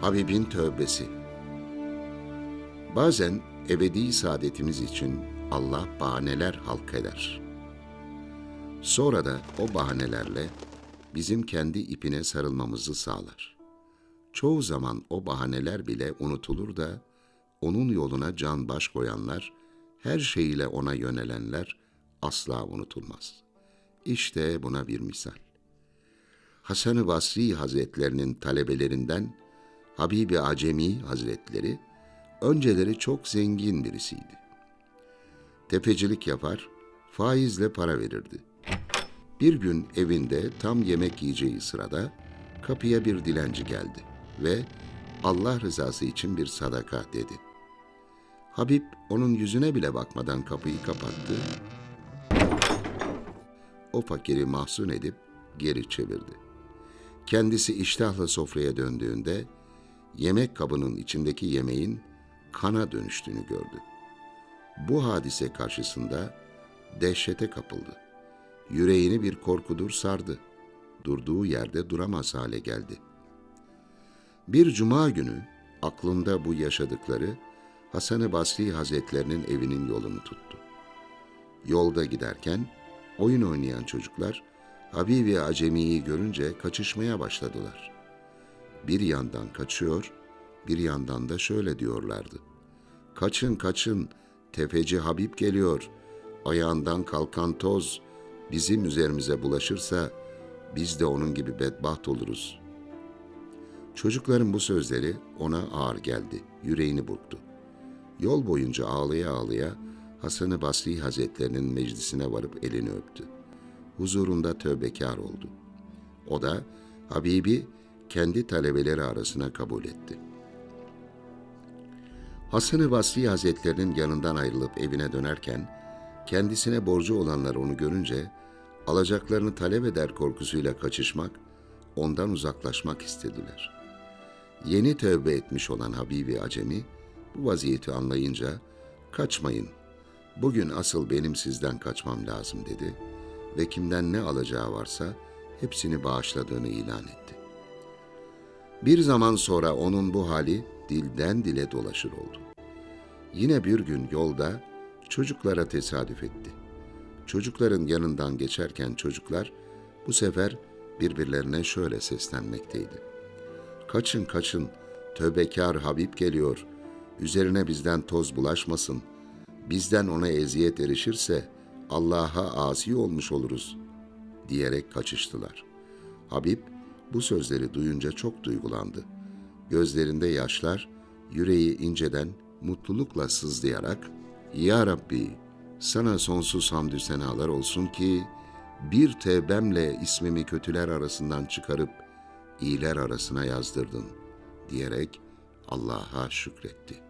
Habibin tövbesi. Bazen ebedi saadetimiz için Allah bahaneler halk eder. Sonra da o bahanelerle bizim kendi ipine sarılmamızı sağlar. Çoğu zaman o bahaneler bile unutulur da onun yoluna can baş koyanlar, her şeyiyle ona yönelenler asla unutulmaz. İşte buna bir misal. Hasan-ı Basri Hazretlerinin talebelerinden Habibi Acemi Hazretleri önceleri çok zengin birisiydi. Tefecilik yapar, faizle para verirdi. Bir gün evinde tam yemek yiyeceği sırada kapıya bir dilenci geldi ve Allah rızası için bir sadaka dedi. Habib onun yüzüne bile bakmadan kapıyı kapattı. O fakiri mahzun edip geri çevirdi. Kendisi iştahla sofraya döndüğünde yemek kabının içindeki yemeğin kana dönüştüğünü gördü. Bu hadise karşısında dehşete kapıldı. Yüreğini bir korkudur sardı. Durduğu yerde duramaz hale geldi. Bir cuma günü aklında bu yaşadıkları Hasan-ı Basri Hazretlerinin evinin yolunu tuttu. Yolda giderken oyun oynayan çocuklar Habibi Acemi'yi görünce kaçışmaya başladılar. Bir yandan kaçıyor, bir yandan da şöyle diyorlardı. Kaçın kaçın, tefeci Habib geliyor. Ayağından kalkan toz bizim üzerimize bulaşırsa biz de onun gibi bedbaht oluruz. Çocukların bu sözleri ona ağır geldi, yüreğini burktu. Yol boyunca ağlaya ağlaya Hasan-ı Basri Hazretlerinin meclisine varıp elini öptü. Huzurunda tövbekar oldu. O da Habibi kendi talebeleri arasına kabul etti. Hasan-ı Basri Hazretlerinin yanından ayrılıp evine dönerken, kendisine borcu olanlar onu görünce, alacaklarını talep eder korkusuyla kaçışmak, ondan uzaklaşmak istediler. Yeni tövbe etmiş olan Habibi Acemi, bu vaziyeti anlayınca, kaçmayın, bugün asıl benim sizden kaçmam lazım dedi ve kimden ne alacağı varsa hepsini bağışladığını ilan etti. Bir zaman sonra onun bu hali dilden dile dolaşır oldu. Yine bir gün yolda çocuklara tesadüf etti. Çocukların yanından geçerken çocuklar bu sefer birbirlerine şöyle seslenmekteydi. Kaçın kaçın, tövbekar Habib geliyor, üzerine bizden toz bulaşmasın, bizden ona eziyet erişirse Allah'a asi olmuş oluruz diyerek kaçıştılar. Habib bu sözleri duyunca çok duygulandı. Gözlerinde yaşlar, yüreği inceden mutlulukla sızlayarak, Ya Rabbi, sana sonsuz hamdü senalar olsun ki, bir tevbemle ismimi kötüler arasından çıkarıp, iyiler arasına yazdırdın, diyerek Allah'a şükretti.''